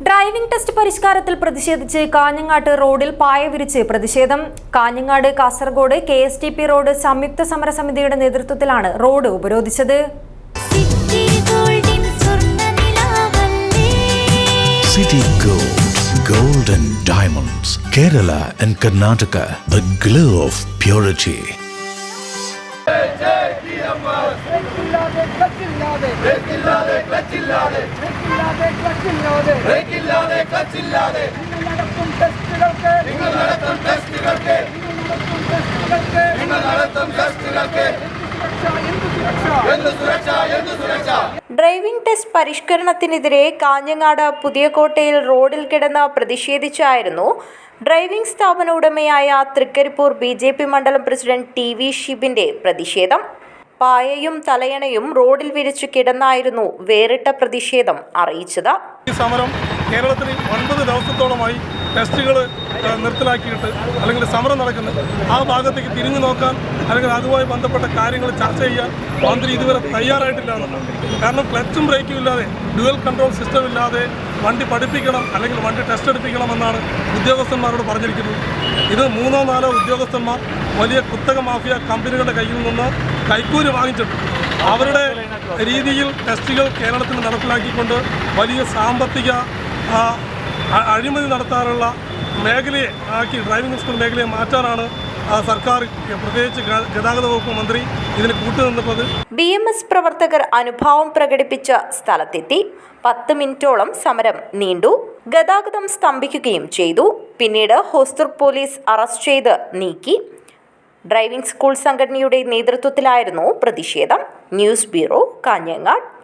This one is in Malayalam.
ഡ്രൈവിംഗ് ടെസ്റ്റ് പരിഷ്കാരത്തിൽ പ്രതിഷേധിച്ച് കാഞ്ഞങ്ങാട്ട് റോഡിൽ പായ വിരിച്ച് പ്രതിഷേധം Kanhangad Kasaragod K S T P road സംയുക്ത സമരസമിതിയുടെ നേതൃത്വത്തിലാണ് റോഡ് ഉപരോധിച്ചത് City Gold, Gold and Diamonds, Kerala and Karnataka, the glow of purity. ക്ലച്ചില്ലാതെ ബ്രേക്കില്ലാതെ ക്ലച്ചില്ലാതെ നിങ്ങൾ നടത്തും ടെസ്റ്റുകൾക്ക്. നിങ്ങൾ നടത്തും ടെസ്റ്റുകൾക്ക്. നിങ്ങൾ നടത്തും ടെസ്റ്റുകൾക്ക്. എന്ത് സുരക്ഷ? എന്ത് സുരക്ഷ? എന്ത് സുരക്ഷ? ഡ്രൈവിംഗ് ടെസ്റ്റ് പരിഷ്കരണത്തിനെതിരെ കാഞ്ഞങ്ങാട് പുതിയകോട്ടയിൽ റോഡിൽ കിടന്ന് പ്രതിഷേധിച്ചായിരുന്നു ഡ്രൈവിംഗ് സ്ഥാപന ഉടമയായ തൃക്കരിപ്പൂർ ബി ജെ പി മണ്ഡലം പ്രസിഡന്റ് ടി വി ഷിബിന്റെ പ്രതിഷേധം. പായയും തലയണയും റോഡിൽ വിരിച്ചു കിടന്നായിരുന്നു വേറിട്ട പ്രതിഷേധം അറിയിച്ചത്. ഈ സമരം കേരളത്തിൽ ഒൻപത് ദിവസത്തോളമായി ടെസ്റ്റുകൾ നിർത്തലാക്കിയിട്ട് അല്ലെങ്കിൽ സമരം നടക്കുന്നത്. ആ ഭാഗത്തേക്ക് തിരിഞ്ഞു നോക്കാൻ അല്ലെങ്കിൽ അതുമായി ബന്ധപ്പെട്ട കാര്യങ്ങൾ ചർച്ച ചെയ്യാൻ മന്ത്രി ഇതുവരെ തയ്യാറായിട്ടില്ല കാരണം ക്ലച്ചും ബ്രേക്കും ഇല്ലാതെ ഡ്യുവൽ കൺട്രോൾ സിസ്റ്റം ഇല്ലാതെ വണ്ടി പഠിപ്പിക്കണം അല്ലെങ്കിൽ വണ്ടി ടെസ്റ്റ് എടുപ്പിക്കണം എന്നാണ് ഉദ്യോഗസ്ഥന്മാരോട് പറഞ്ഞിരിക്കുന്നത്. ഇത് മൂന്നോ നാലോ ഉദ്യോഗസ്ഥന്മാർ വലിയ കുത്തക മാഫിയ കമ്പനികളുടെ കയ്യിൽ നിന്ന് കൈക്കൂലി വാങ്ങിച്ചിട്ടുണ്ട്. അവരുടെ രീതിയിൽ ടെസ്റ്റുകൾ കേരളത്തിൽ നടപ്പിലാക്കിക്കൊണ്ട് വലിയ സാമ്പത്തിക അഴിമതി നടത്താറുള്ള മേഖലയെ ആക്കി ഡ്രൈവിംഗ് സ്കൂൾ മേഖലയെ മാറ്റാനാണ് സർക്കാർ പ്രത്യേകിച്ച് ഗതാഗത വകുപ്പ് മന്ത്രി ഇതിന് കൂട്ടുനിന്നത് ബി എം എസ് പ്രവർത്തകർ അനുഭാവം പ്രകടിപ്പിച്ച സ്ഥലത്തെത്തി. പത്ത് മിനിറ്റോളം സമരം നീണ്ടു. ഗതാഗതം സ്തംഭിക്കുകയും ചെയ്തു. പിന്നീട് ഹോസ്റ്റർ പോലീസ് അറസ്റ്റ് ചെയ്ത് നീക്കി. ഡ്രൈവിംഗ് സ്കൂൾ സംഘടനയുടെ നേതൃത്വത്തിലായിരുന്നു പ്രതിഷേധം. News bureau Kanhangad.